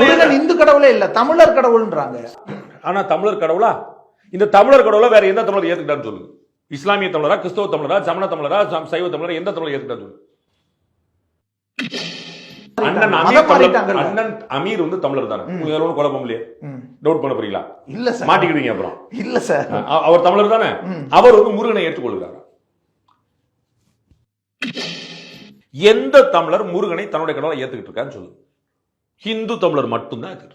முருகன் இந்து கடவுளே இல்ல தமிழர் கடவுள்ன்றாங்க. ஆனா தமிழர் கடவுளா? இந்த தமிழர் கடவுளா வேற எந்த தமிழர் ஏத்துக்கிட்டான்னு சொல்லுங்க இஸ்லாமிய தமிழரா கிறிஸ்தவ தமிழரா சமண தமிழரா சைவ தமிழரா எந்த தமிழர் ஏத்துக்கிட்டான்னு சொல்லுங்க அண்ணன் அமீர். அண்ணன் வந்து தமிழர் தானே. உங்களுக்கு ஒண்ணும் குழப்பம் இல்லையே. டவுட் பண்ண போறீங்களா? இல்ல சார். மாட்டிக்கிடுவீங்க அப்புறம். இல்ல சார். அவர் தமிழர் தானே. அவர் வந்து முருகனை ஏற்றுக்கொள்கிறார். எந்த தமிழர் முருகனை தன்னுடைய கடவுளை ஏத்துக்கிட்டு இருக்கான்னு சொல்லுங்க ஹிந்து தமிழர் மட்டும்தான் இருக்காங்க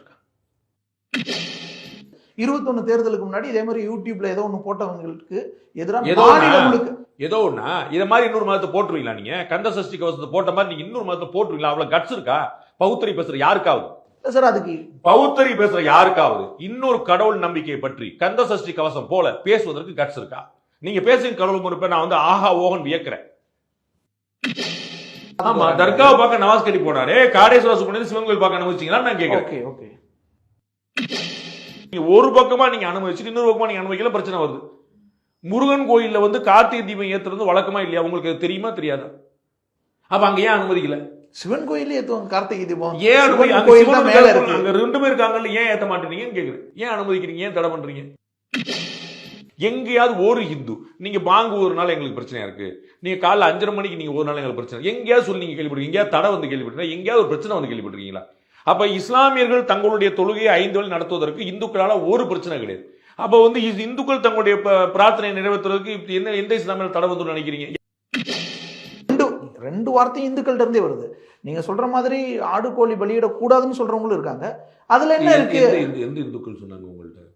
இருபத்தொன்னு தேர்தலுக்கு முன்னாடி இதே மாதிரி யூடியூப்ல ஏதோ ஒண்ணு போட்டவங்களுக்கு எதிராக? முழுக்க ஏதோ ஒண்ணா? இத மாதிரி இன்னொரு மதத்தை போட்டுருவீங்களா நீங்க? கந்த சஷ்டி கவசத்தை போட்ட மாதிரி நீங்க இன்னொரு மதத்தை போட்டுருவீங்களா? அவ்வளவு கட்ஸ் இருக்கா? பௌத்தரி பேசுற யாருக்காவது? சார் அதுக்கு பௌத்தரி பேசுற யாருக்காவது இன்னொரு கடவுள் நம்பிக்கையை பற்றி கந்த சஷ்டி கவசம் போல பேசுவதற்கு கட்ஸ் இருக்கா? நீங்க பேசுங்க கடவுள் முறைப்ப நான் வந்து ஆஹா ஓகன் வியக்கிறேன். ஆமா தர்காவை பார்க்க நவாஸ் கட்டி போனாரு. காடேஸ்வர சுப்பிரமணியன் சிவன் கோயில் பார்க்க அனுமதிச்சீங்களா? நான் கேட்கிறேன் ஓகே ஒரு பக்கமா நீங்க அனுமதிச்சுட்டு இன்னொரு பக்கமா நீங்க அனுமதிக்கல பிரச்சனை வருது. முருகன் கோயில்ல வந்து கார்த்திகை தீபம் ஏத்துறது வழக்கமா இல்லையா? உங்களுக்கு தெரியுமா? தெரியாதா? அப்ப அங்க ஏன் அனுமதிக்கல? சிவன் கோயிலே ஏத்துவாங்க கார்த்திகை தீபம். ஏன் அனுமதி அங்க கோயில் சிவன் தான் மேல இருக்காரு, இருக்கு. அங்க ரெண்டு பேர் இருக்காங்கல்ல ஏன் ஏத்த மாட்டேறீங்கன்னு கேக்குறேன். ஏன் அனுமதிக்கிறீங்க? ஏன் தடை பண்றீங்க? எங்கேயாவது ஒரு ஹிந்து நீங்க பாங்கு ஒரு நாள் எங்களுக்கு பிரச்சனையா இருக்கு. நீங்க காலைல அஞ்சரை மணிக்கு நீங்க ஒரு நாள் எங்களுக்கு பிரச்சனை எங்கேயாவது சொல்லி நீங்க கேள்விப்பட்டிருக்கீங்க எங்கேயாவது தடை வந்து கேள்விப்பட்டிருக்கீங்க எங்கேயாவது ஒரு பிரச்சனை வந்து கேள்விப்பட்டிருக்கீங்களா? அப்ப இஸ்லாமியர்கள் தங்களுடைய தொழுகையை ஐந்து வழி நடத்துவதற்கு இந்துக்களால ஒரு பிரச்சனை கிடையாது. அப்ப வந்து இந்துக்கள் தங்களுடைய ப- பிரார்த்தனையை நிறைவேற்றுவதற்கு இப்ப என்ன எந்த இஸ்லாமியர் தடை வந்து நினைக்கிறீங்க? ரெண்டு ரெண்டு வார்த்தையும் இந்துக்கள்ட்ட இருந்தே வருது. நீங்க சொல்ற மாதிரி ஆடு கோழி பலியிடக்கூடாதுன்னு சொல்றவங்களும் இருக்காங்க. அதுல என்ன இருக்கு? எந்த- இந்துக்கள் சொன்னாங்க உங்கள்ட்ட?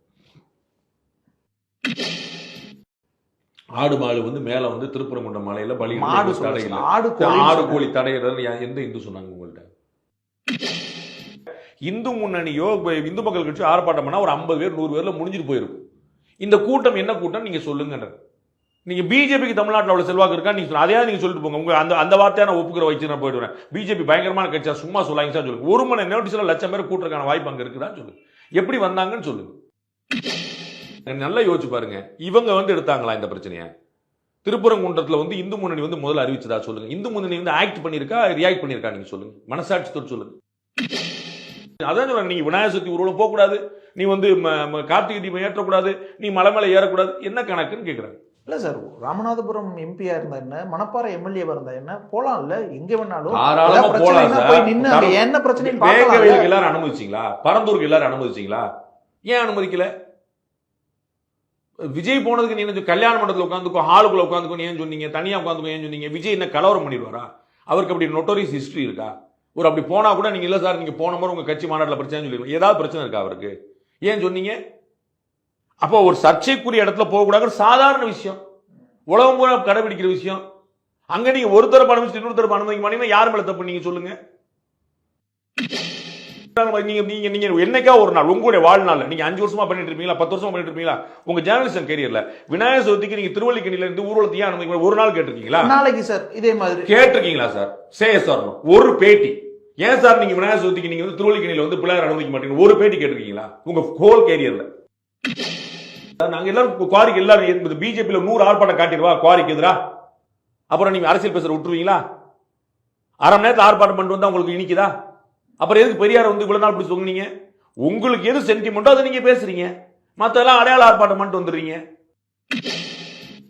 ஆடு மாடு வந்து மேல வந்து திருப்பரங்குன்ற மலையில பலி மாடு தடை சொல்ல இல்லை ஆடு ஆடு கோழி தடையிறது எந்த இந்து சொன்னாங்க உங்கள்ட்ட? இந்து முன்னணியோ இப்ப இந்து மக்கள் கட்சி ஆர்ப்பாட்டம் பண்ணா ஒரு ஐம்பது பேர் நூறு பேர்ல முடிஞ்சிட்டு போயிருக்கும். இந்த கூட்டம் என்ன கூட்டம்? நீங்க சொல்லுங்கன்றது. நீங்க பிஜேபிக்கு தமிழ்நாட்டில் அவ்வளவு செல்வாக்கு இருக்கா நீங்க சொல்லுங்க. அதையாவது நீங்க சொல்லிட்டு போங்க. உங்க அந்த அந்த வார்த்தையை நான் ஒப்புக்கிற வச்சு நான் போயிடுவேன் பிஜேபி பயங்கரமான கட்சியா சும்மா சொல்லாங்க சார் சொல்லுங்க. ஒரு மணி நோட்டீஸ்ல லட்சம் பேர் கூட்டுறதுக்கான வாய்ப்பு அங்க இருக்குதான்னு சொல்லுங்க. எப்படி வந்தாங்கன்னு சொல்லுங்க. நல்லா யோசிச்சு பாருங்க. இவங்க வந்து எடுத்தாங்களா இந்த பிரச்சனையை? திருப்பரங்குன்றத்துல வந்து இந்து முன்னணி வந்து முதல்ல அறிவிச்சதா சொல்லுங்க. இந்து முன்னணி வந்து ஆக்ட் பண்ணிருக்கா ரியாக்ட் பண்ணிருக்கா நீங்க சொல்லுங்க. மனசாட்சித்தோடு சொல்லுங்க. அதான் சொல்றேன் நீங்க விநாயகர் சதுர்த்தி ஊர்வலம் போக கூடாது நீ வந்து கார்த்திகை தீபம் ஏற்றக்கூடாது. நீ மலை மேல ஏறக்கூடாது. என்ன கணக்குன்னு கேக்குறாங்க. இல்ல சார் ராமநாதபுரம் எம்பியா இருந்தா என்ன? மணப்பாறை எம்எல்ஏவா இருந்தா என்ன? போலாம்ல. எங்க வேணாலும். தாராளமா போலாம் போய் என்ன வேங்கவேலுக்கு பார்க்கலாம். எல்லாரும் அனுமதிச்சீங்களா? பரந்தூருக்கு எல்லாரும் அனுமதிச்சீங்களா? ஏன் அனுமதிக்கல? விஜய் போனதுக்கு நீ என்ன கல்யாண மண்டலத்தில் உட்காந்துக்கோ ஹாலுக்குள்ள உட்காந்துக்கோ ஏன் சொன்னீங்க? தனியாக உட்காந்துக்கோ ஏன் சொன்னீங்க? விஜய் என்ன கலவரம் பண்ணிடுவாரா? அவருக்கு அப்படி நொட்டோரியஸ் ஹிஸ்ட்ரி இருக்கா? ஒரு அப்படி போனால் கூட நீங்கள் இல்லை சார் நீங்கள் போன முறை உங்கள் கட்சி மாநாட்டில் பிரச்சனை சொல்லிடுவோம் ஏதாவது பிரச்சனை இருக்கா அவருக்கு? ஏன் சொன்னீங்க? அப்போ ஒரு சர்ச்சைக்குரிய இடத்துல போகக்கூடாது. சாதாரண விஷயம். உலகம் பூரா கடைபிடிக்கிற விஷயம். அங்கே நீங்கள் ஒரு தரப்பு அனுமதிச்சு இன்னொரு தரப்பு அனுமதிக்க மாட்டீங்கன்னா யார் மேலே தப்பு நீங்கள் சொல்லுங்கள் நீங்க நீங்க நீங்க என்னைக்கா ஒரு நாள் உங்களுடைய வாழ்நாள் நீங்க அஞ்சு வருஷமா பண்ணிட்டு இருப்பீங்களா பத்து வருஷமா பண்ணிட்டு இருப்பீங்களா? உங்க ஜேர்னலிசம் கேரியர்ல விநாயகர் சதுர்த்திக்கு நீங்க திருவள்ளிக்கணில இருந்து ஊர்வலத்தை ஏன் அனுமதிக்க ஒரு நாள் கேட்டிருக்கீங்களா? நாளைக்கு சார் இதே மாதிரி. கேட்டிருக்கீங்களா சார்? சே சார் ஒரு பேட்டி. ஏன் சார் நீங்க விநாயகர் சதுர்த்திக்கு நீங்க வந்து திருவள்ளிக்கணில வந்து பிள்ளையார் அனுமதிக்க மாட்டீங்க ஒரு பேட்டி கேட்டிருக்கீங்களா? உங்க ஹோல் கேரியர்ல நாங்க எல்லாரும் குவாரிக்கு எல்லாரும் பிஜேபியில நூறு ஆர்ப்பாட்டம் காட்டிடுவா குவாரிக்கு எதிரா? அப்புறம் நீங்க அரசியல் பேசுற விட்டுருவீங்களா? அரை மணி நேரத்தில் ஆர்ப்பாட்டம் பண்ணிட்டு வந்தா உங்களுக்கு இனிக்குதா? அப்புறம் எதுக்கு பெரியார் வந்து இவ்வளவு நாள் இப்படி சொன்னீங்க? உங்களுக்கு எது சென்டிமெண்ட்டோ அதை நீங்க பேசுறீங்க? மத்தெல்லாம் அடையாள ஆர்ப்பாட்டம் பண்ணிட்டு வந்துடுறீங்க.